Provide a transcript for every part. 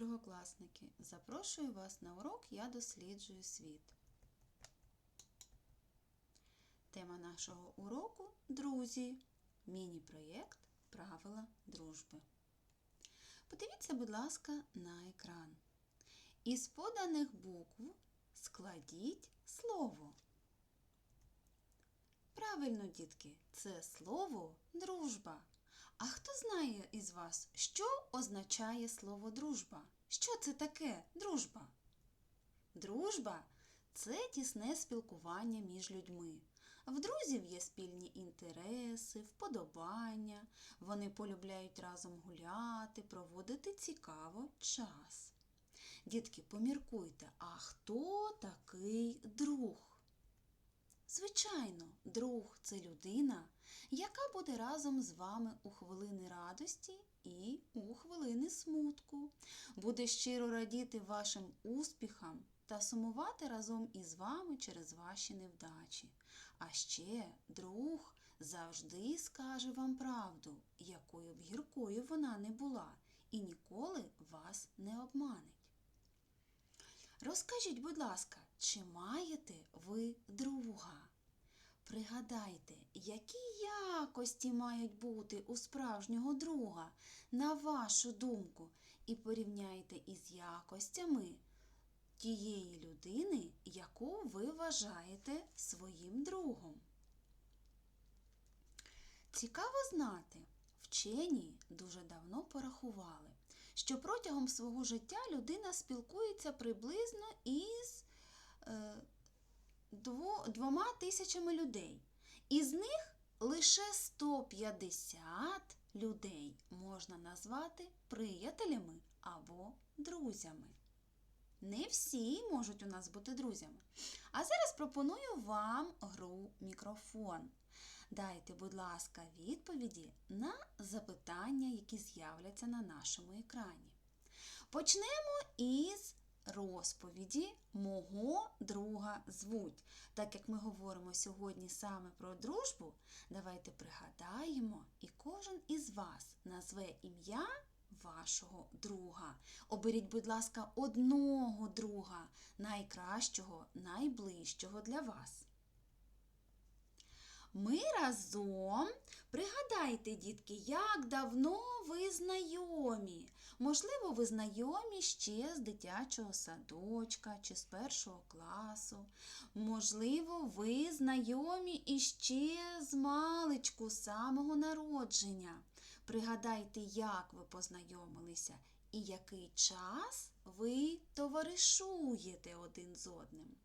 другокласники! Запрошую вас на урок Я досліджую світ. Тема нашого уроку друзі. Міні-проєкт Правила дружби. Подивіться, будь ласка, на екран. Із поданих букв складіть слово. Правильно, дітки, це слово дружба. А хто знає із вас, що означає слово дружба? Що це таке дружба? Дружба це тісне спілкування між людьми. В друзів є спільні інтереси, вподобання. Вони полюбляють разом гуляти, проводити цікаво час. Дітки, поміркуйте, а хто такий друг? Звичайно, друг це людина, яка буде разом з вами у хвилини радості і у хвилини смутку, буде щиро радіти вашим успіхам та сумувати разом із вами через ваші невдачі. А ще друг завжди скаже вам правду, якою б гіркою вона не була, і ніколи вас не обманить. Розкажіть, будь ласка, чи маєте ви друга? Пригадайте, які якості мають бути у справжнього друга, на вашу думку, і порівняйте із якостями тієї людини, яку ви вважаєте своїм другом. Цікаво знати, вчені дуже давно порахували, що протягом свого життя людина спілкується приблизно із двома тисячами людей. Із них лише 150 людей можна назвати приятелями або друзями. Не всі можуть у нас бути друзями. А зараз пропоную вам гру мікрофон. Дайте, будь ласка, відповіді на запитання, які з'являться на нашому екрані. Почнемо із розповіді мого друга звуть. Так як ми говоримо сьогодні саме про дружбу, давайте пригадаємо, і кожен із вас назве ім'я вашого друга. Оберіть, будь ласка, одного друга, найкращого, найближчого для вас. Ми разом пригадайте, дітки, як давно ви знайомі. Можливо, ви знайомі ще з дитячого садочка чи з першого класу. Можливо, ви знайомі іще з маличку самого народження. Пригадайте, як ви познайомилися і який час ви товаришуєте один з одним.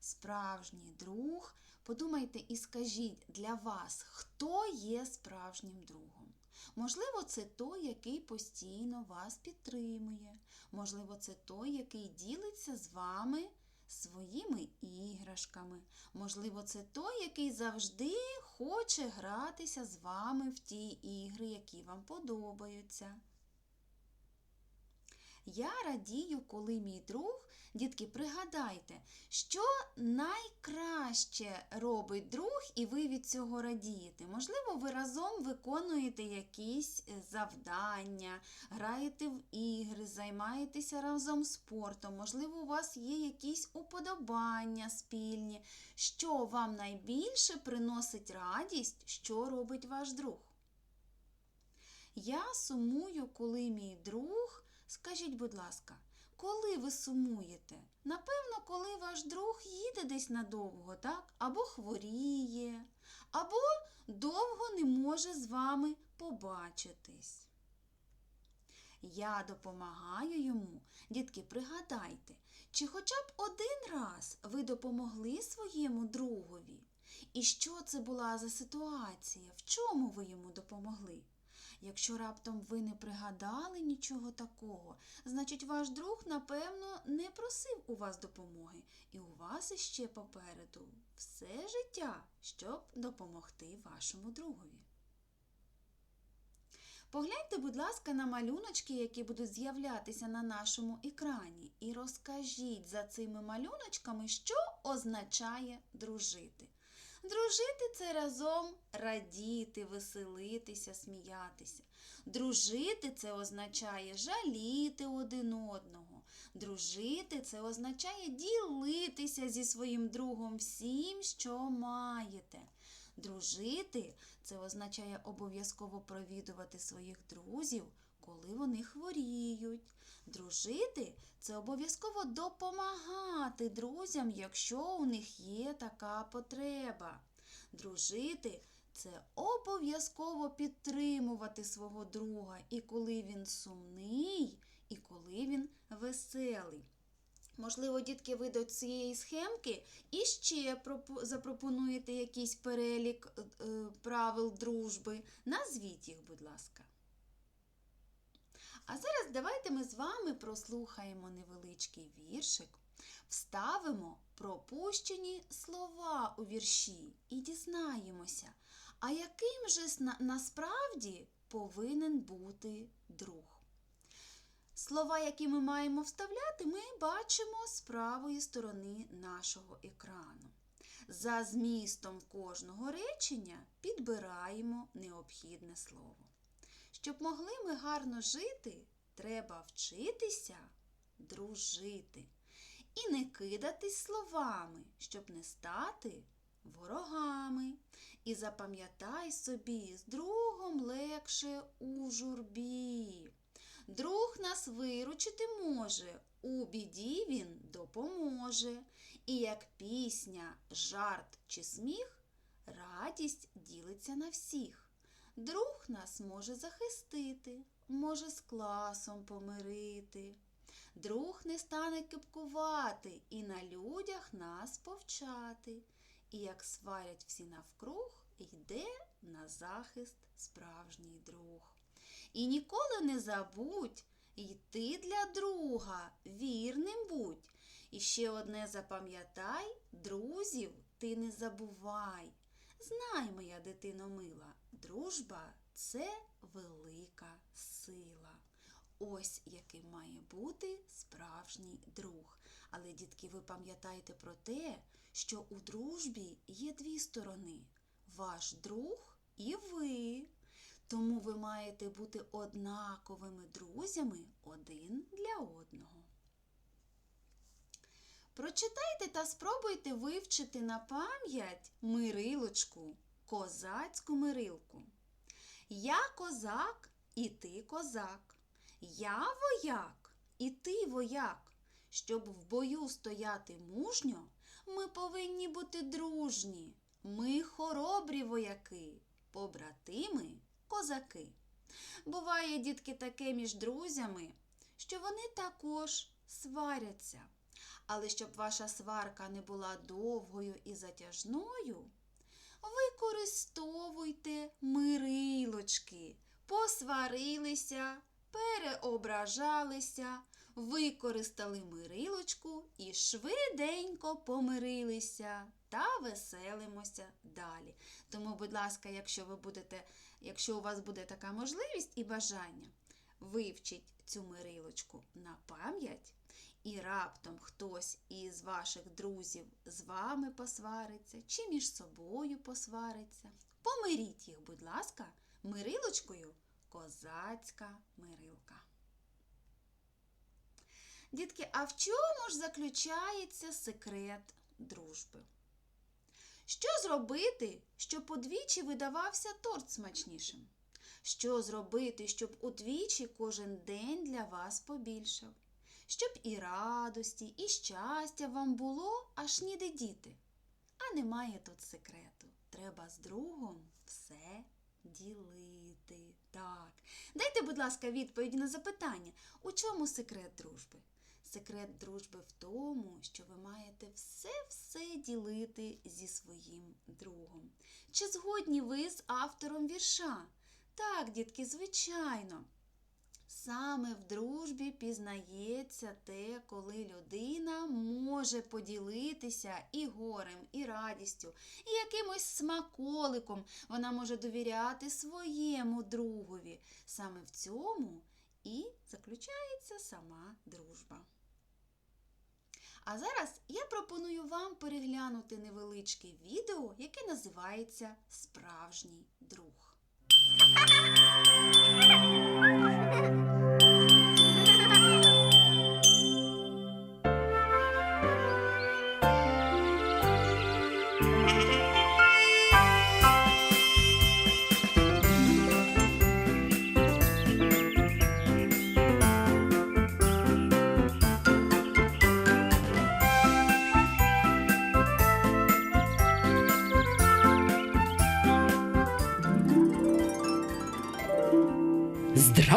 Справжній друг, подумайте і скажіть для вас, хто є справжнім другом. Можливо, це той, який постійно вас підтримує. Можливо, це той, який ділиться з вами своїми іграшками. Можливо, це той, який завжди хоче гратися з вами в ті ігри, які вам подобаються. Я радію, коли мій друг, дітки, пригадайте, що найкраще робить друг, і ви від цього радієте. Можливо, ви разом виконуєте якісь е, завдання, граєте в ігри, займаєтеся разом спортом, можливо, у вас є якісь уподобання спільні. Що вам найбільше приносить радість, що робить ваш друг? Я сумую, коли мій друг. Скажіть, будь ласка, коли ви сумуєте? Напевно, коли ваш друг їде десь надовго, так? Або хворіє, або довго не може з вами побачитись. Я допомагаю йому. Дітки, пригадайте, чи хоча б один раз ви допомогли своєму другові? І що це була за ситуація? В чому ви йому допомогли? Якщо раптом ви не пригадали нічого такого, значить ваш друг, напевно, не просив у вас допомоги, і у вас іще попереду все життя, щоб допомогти вашому другові. Погляньте, будь ласка, на малюночки, які будуть з'являтися на нашому екрані, і розкажіть за цими малюночками, що означає дружити. Дружити це разом радіти, веселитися, сміятися. Дружити це означає жаліти один одного. Дружити це означає ділитися зі своїм другом всім, що маєте. Дружити це означає обов'язково провідувати своїх друзів, коли вони хворіють. Дружити це обов'язково допомагати друзям, якщо у них є така потреба. Дружити це обов'язково підтримувати свого друга, і коли він сумний, і коли він веселий. Можливо, дітки, ви до цієї схемки і ще запропонуєте якийсь перелік е, правил дружби. Назвіть їх, будь ласка. А зараз давайте ми з вами прослухаємо невеличкий віршик, вставимо пропущені слова у вірші і дізнаємося, а яким же насправді повинен бути друг. Слова, які ми маємо вставляти, ми бачимо з правої сторони нашого екрану. За змістом кожного речення підбираємо необхідне слово. Щоб могли ми гарно жити, треба вчитися дружити і не кидатись словами, щоб не стати ворогами. І запам'ятай собі, з другом легше у журбі. Друг нас виручити може, у біді він допоможе. І як пісня, жарт чи сміх, радість ділиться на всіх. Друг нас може захистити, може з класом помирити. Друг не стане кипкувати і на людях нас повчати. І як сварять всі навкруг, йде на захист справжній друг. І ніколи не забудь йти для друга, вірним будь. І ще одне запам'ятай, друзів ти не забувай. Знай, моя дитино мила, дружба це велика сила. Ось яким має бути справжній друг. Але, дітки, ви пам'ятайте про те, що у дружбі є дві сторони ваш друг і ви. Тому ви маєте бути однаковими друзями один для одного. Прочитайте та спробуйте вивчити на пам'ять мирилочку, козацьку мирилку. Я козак, і ти козак. Я вояк, і ти вояк. Щоб в бою стояти мужньо, ми повинні бути дружні. Ми хоробрі вояки, побратими козаки. Буває, дітки, таке між друзями, що вони також сваряться. Але щоб ваша сварка не була довгою і затяжною, використовуйте мирилочки, посварилися, переображалися, використали мирилочку і швиденько помирилися та веселимося далі. Тому, будь ласка, якщо ви будете, якщо у вас буде така можливість і бажання, вивчіть цю мирилочку на пам'ять. І раптом хтось із ваших друзів з вами посвариться чи між собою посвариться. Помиріть їх, будь ласка, мирилочкою козацька мирилка. Дітки, а в чому ж заключається секрет дружби? Що зробити, щоб удвічі видавався торт смачнішим? Що зробити, щоб удвічі кожен день для вас побільшав? Щоб і радості, і щастя вам було, аж ніде діти. А немає тут секрету. Треба з другом все ділити. Так. Дайте, будь ласка, відповідь на запитання, у чому секрет дружби? Секрет дружби в тому, що ви маєте все-все ділити зі своїм другом. Чи згодні ви з автором вірша? Так, дітки, звичайно. Саме в дружбі пізнається те, коли людина може поділитися і горем, і радістю, і якимось смаколиком вона може довіряти своєму другові. Саме в цьому і заключається сама дружба. А зараз я пропоную вам переглянути невеличке відео, яке називається Справжній друг. Ha ha ha!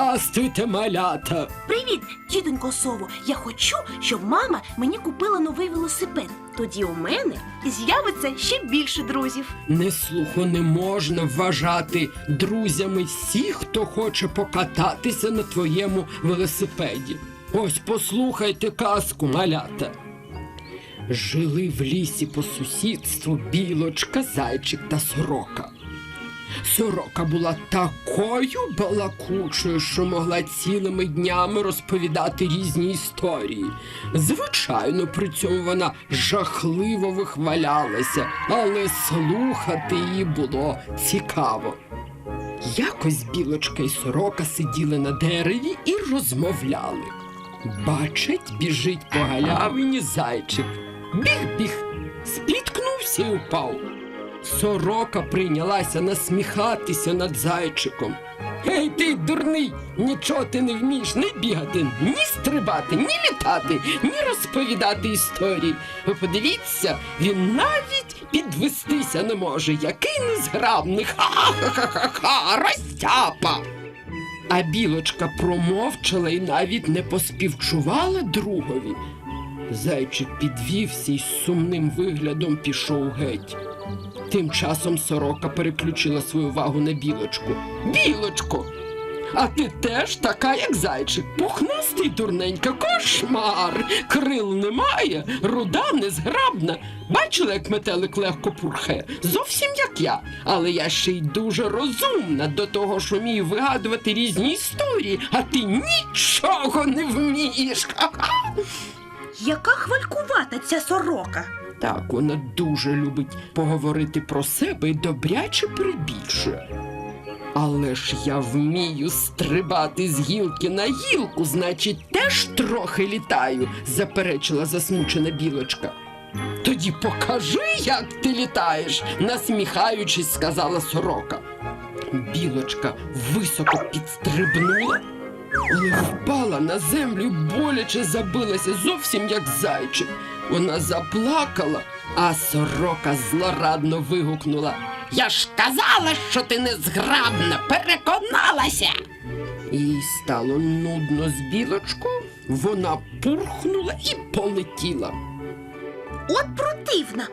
Здрастуйте, малята! Привіт, тітонько Сово. Я хочу, щоб мама мені купила новий велосипед. Тоді у мене з'явиться ще більше друзів. Неслуху не можна вважати друзями всіх, хто хоче покататися на твоєму велосипеді. Ось послухайте казку, малята. Жили в лісі по сусідству білочка, зайчик та сорока. Сорока була такою балакучою, що могла цілими днями розповідати різні історії. Звичайно, при цьому вона жахливо вихвалялася, але слухати її було цікаво. Якось білочка і сорока сиділи на дереві і розмовляли. Бачить, біжить по галявині зайчик. Біг-біг, спліткнувся і упав. Сорока прийнялася насміхатися над зайчиком. Гей ти, дурний, нічого ти не вмієш ні бігати, ні стрибати, ні літати, ні розповідати історії. Ви подивіться, він навіть підвестися не може. Який незграбний. Ха-ха-ха-ха-ха, розтяпа. А білочка промовчала і навіть не поспівчувала другові. Зайчик підвівся і з сумним виглядом пішов геть. Тим часом сорока переключила свою увагу на білочку. Білочко! А ти теж така, як зайчик, пухнастий дурненька, кошмар. Крил немає, руда незграбна. Бачила, як метелик легко пурхає? Зовсім як я. Але я ще й дуже розумна до того, що вмію вигадувати різні історії, а ти нічого не вмієш. Яка хвалькувата ця сорока. Так, вона дуже любить поговорити про себе і добряче перебільшує. Але ж я вмію стрибати з гілки на гілку, значить, теж трохи літаю, заперечила засмучена білочка. Тоді покажи, як ти літаєш, насміхаючись, сказала сорока. Білочка високо підстрибнула, але впала на землю і боляче забилася, зовсім як зайчик. Вона заплакала, а сорока злорадно вигукнула. Я ж казала, що ти незграбна, переконалася. Їй стало нудно з білочкою, вона пурхнула і полетіла. От противна.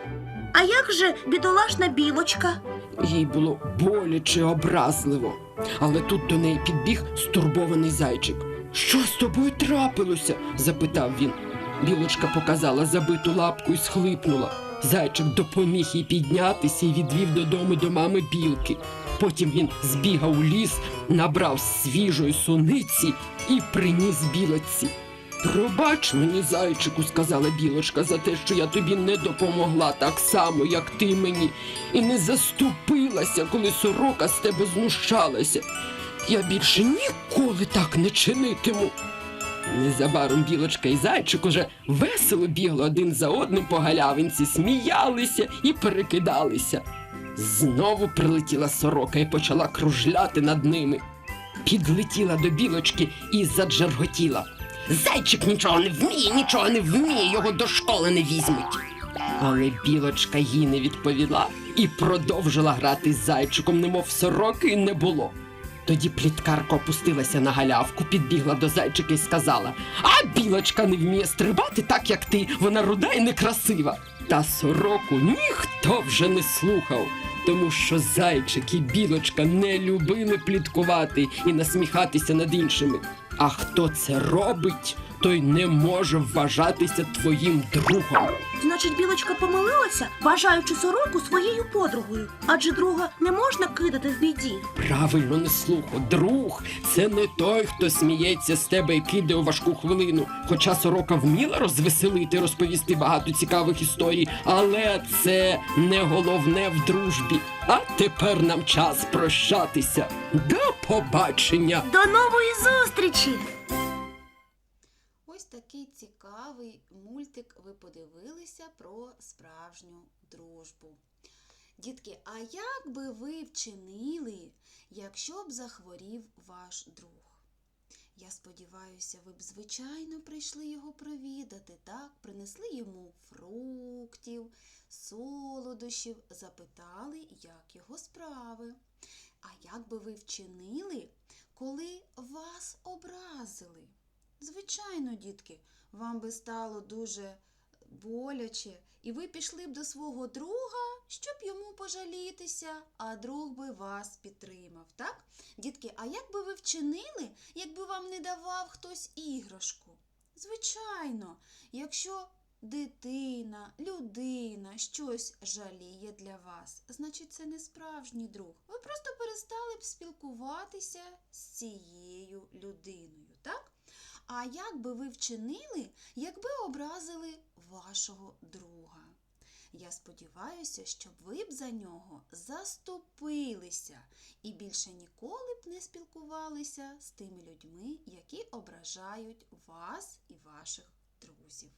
А як же бідолашна білочка? Їй було боляче образливо. Але тут до неї підбіг стурбований зайчик. Що з тобою трапилося? запитав він. Білочка показала забиту лапку і схлипнула. Зайчик допоміг їй піднятися і відвів додому до мами білки. Потім він збігав у ліс, набрав свіжої суниці і приніс білочці. Пробач мені, зайчику, сказала білочка, за те, що я тобі не допомогла так само, як ти мені, і не заступилася, коли сорока з тебе знущалася. Я більше ніколи так не чинитиму. Незабаром білочка і зайчик уже весело бігли один за одним по галявинці, сміялися і перекидалися. Знову прилетіла сорока і почала кружляти над ними. Підлетіла до білочки і заджерготіла. Зайчик нічого не вміє, нічого не вміє, його до школи не візьмуть. Але білочка їй не відповіла і продовжила грати з зайчиком, немов сороки не було. Тоді пліткарка опустилася на галявку, підбігла до зайчика і сказала: А білочка не вміє стрибати так, як ти, вона руда і некрасива. Та сороку ніхто вже не слухав, тому що зайчик і білочка не любили пліткувати і насміхатися над іншими. А хто це робить, той не може вважатися твоїм другом. Значить, білочка помилилася, вважаючи сороку своєю подругою. Адже друга не можна кидати в біді. Правильно не слухо. Друг це не той, хто сміється з тебе і кидає у важку хвилину. Хоча сорока вміла розвеселити, розповісти багато цікавих історій, але це не головне в дружбі. А тепер нам час прощатися. До побачення! До нової зустрічі! Цікавий мультик ви подивилися про справжню дружбу. Дітки, а як би ви вчинили, якщо б захворів ваш друг? Я сподіваюся, ви б звичайно прийшли його провідати, так? Принесли йому фруктів, солодощів, запитали, як його справи. А як би ви вчинили, коли вас образили? Звичайно, дітки, вам би стало дуже боляче, і ви пішли б до свого друга, щоб йому пожалітися, а друг би вас підтримав, так? Дітки, а як би ви вчинили, якби вам не давав хтось іграшку? Звичайно, якщо дитина, людина щось жаліє для вас, значить це не справжній друг. Ви просто перестали б спілкуватися з цією людиною, так? А як би ви вчинили, якби образили вашого друга? Я сподіваюся, що ви б за нього заступилися і більше ніколи б не спілкувалися з тими людьми, які ображають вас і ваших друзів.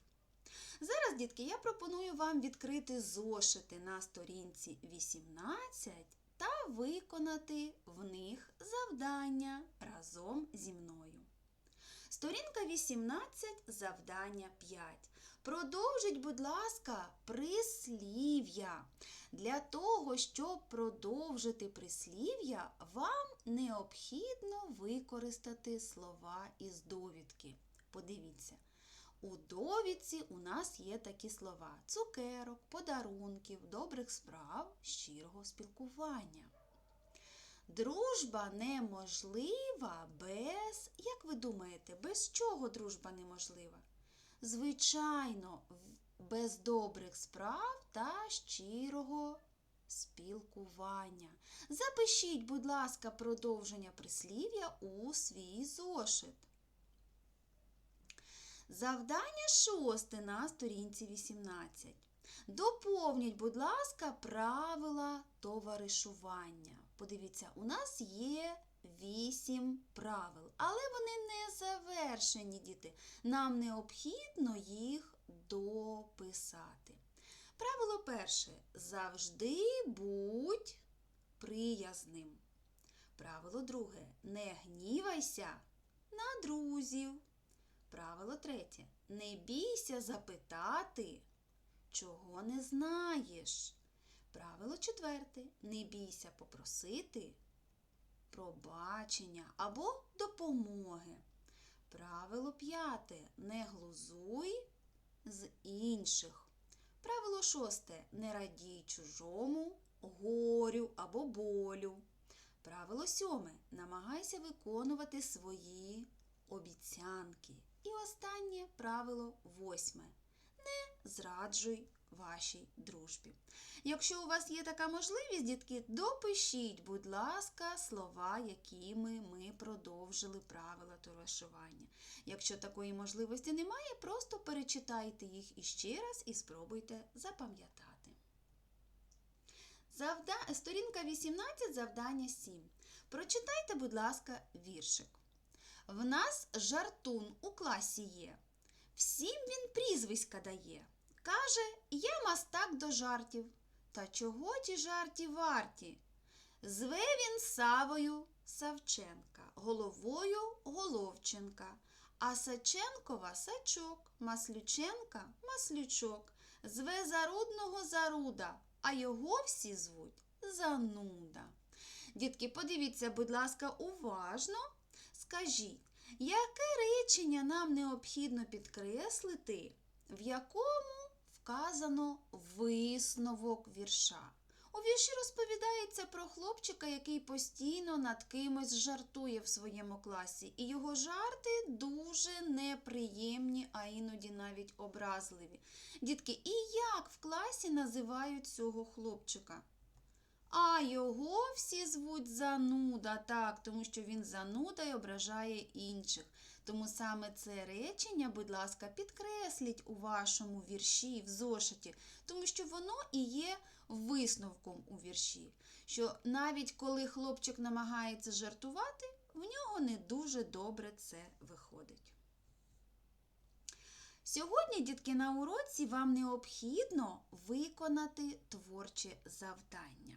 Зараз, дітки, я пропоную вам відкрити зошити на сторінці 18 та виконати в них завдання разом зі мною. Сторінка 18, завдання 5. Продовжіть, будь ласка, прислів'я. Для того, щоб продовжити прислів'я, вам необхідно використати слова із довідки. Подивіться. У довідці у нас є такі слова: цукерок, подарунків, добрих справ, щирого спілкування. Дружба неможлива без, як ви думаєте, без чого дружба неможлива? Звичайно, без добрих справ та щирого спілкування. Запишіть, будь ласка, продовження прислів'я у свій зошит. Завдання шосте на сторінці 18. Доповніть, будь ласка, правила товаришування. Подивіться, у нас є вісім правил, але вони не завершені, діти. Нам необхідно їх дописати. Правило перше. Завжди будь приязним. Правило друге. Не гнівайся на друзів. Правило третє. Не бійся запитати, чого не знаєш. Правило четверте. Не бійся попросити пробачення або допомоги. Правило п'яте. Не глузуй з інших. Правило шосте. Не радій чужому горю або болю. Правило сьоме. Намагайся виконувати свої обіцянки. І останнє правило восьме. Не зраджуй вашій дружбі. Якщо у вас є така можливість, дітки, допишіть, будь ласка, слова, якими ми продовжили правила товаришування. Якщо такої можливості немає, просто перечитайте їх іще раз і спробуйте запам'ятати. Завда... Сторінка 18, завдання 7. Прочитайте, будь ласка, віршик. В нас жартун у класі є. Всім він прізвиська дає. Каже, я мастак до жартів. Та чого ті жарті варті? Зве він Савою Савченка, головою Головченка, а Саченкова Сачок, Маслюченка Маслючок, зве Зарудного Заруда, а його всі звуть Зануда. Дітки, подивіться, будь ласка, уважно. Скажіть, яке речення нам необхідно підкреслити, в якому вказано висновок вірша? У вірші розповідається про хлопчика, який постійно над кимось жартує в своєму класі, і його жарти дуже неприємні, а іноді навіть образливі. Дітки, і як в класі називають цього хлопчика? А його всі звуть зануда, так, тому що він зануда і ображає інших. Тому саме це речення, будь ласка, підкресліть у вашому вірші, в зошиті, тому що воно і є висновком у вірші. Що навіть коли хлопчик намагається жартувати, в нього не дуже добре це виходить. Сьогодні, дітки, на уроці вам необхідно виконати творче завдання.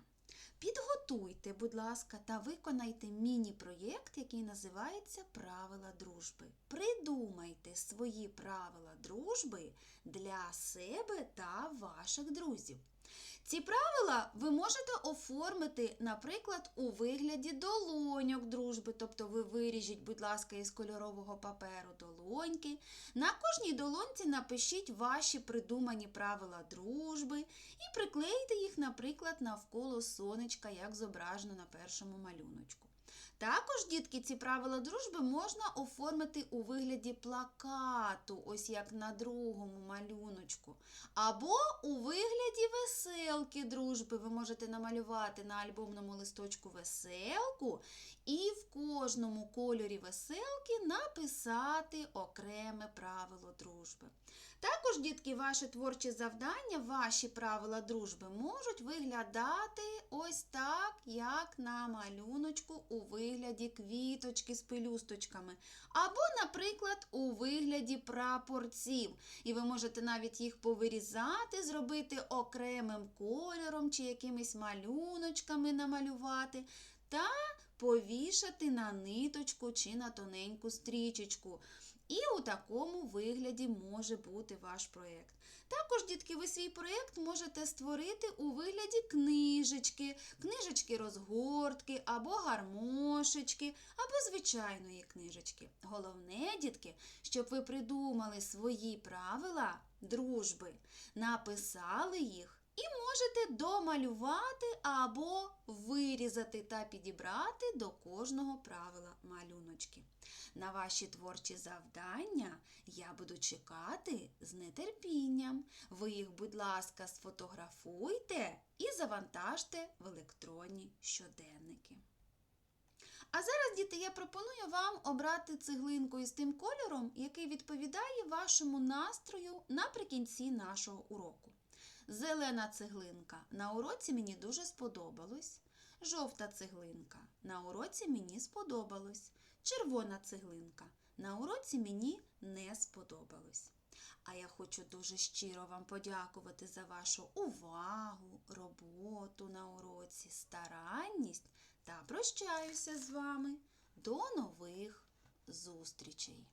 Підготуйте, будь ласка, та виконайте міні-проєкт, який називається Правила дружби. Придумайте свої правила дружби для себе та ваших друзів. Ці правила ви можете оформити, наприклад, у вигляді долоньок дружби, тобто ви виріжіть, будь ласка, із кольорового паперу долоньки. На кожній долоньці напишіть ваші придумані правила дружби і приклейте їх, наприклад, навколо сонечка, як зображено на першому малюночку. Також, дітки, ці правила дружби можна оформити у вигляді плакату, ось як на другому малюночку. Або у вигляді веселки дружби. Ви можете намалювати на альбомному листочку веселку і в кожному кольорі веселки написати окреме правило дружби. Також, дітки, ваше творче завдання, ваші правила дружби можуть виглядати ось так, як на малюночку у вигляді квіточки з пелюсточками. Або, наприклад, у вигляді прапорців. І ви можете навіть їх повирізати, зробити окремим кольором чи якимись малюночками намалювати. Та повішати на ниточку чи на тоненьку стрічечку. І у такому вигляді може бути ваш проєкт. Також, дітки, ви свій проєкт можете створити у вигляді книжечки, книжечки розгортки або гармошечки, або звичайної книжечки. Головне, дітки, щоб ви придумали свої правила дружби, написали їх. І можете домалювати або вирізати та підібрати до кожного правила малюночки. На ваші творчі завдання я буду чекати з нетерпінням. Ви їх, будь ласка, сфотографуйте і завантажте в електронні щоденники. А зараз, діти, я пропоную вам обрати цеглинку із тим кольором, який відповідає вашому настрою наприкінці нашого уроку. Зелена цеглинка на уроці мені дуже сподобалось. Жовта цеглинка на уроці мені сподобалось. Червона цеглинка на уроці мені не сподобалось. А я хочу дуже щиро вам подякувати за вашу увагу, роботу на уроці, старанність та прощаюся з вами. До нових зустрічей!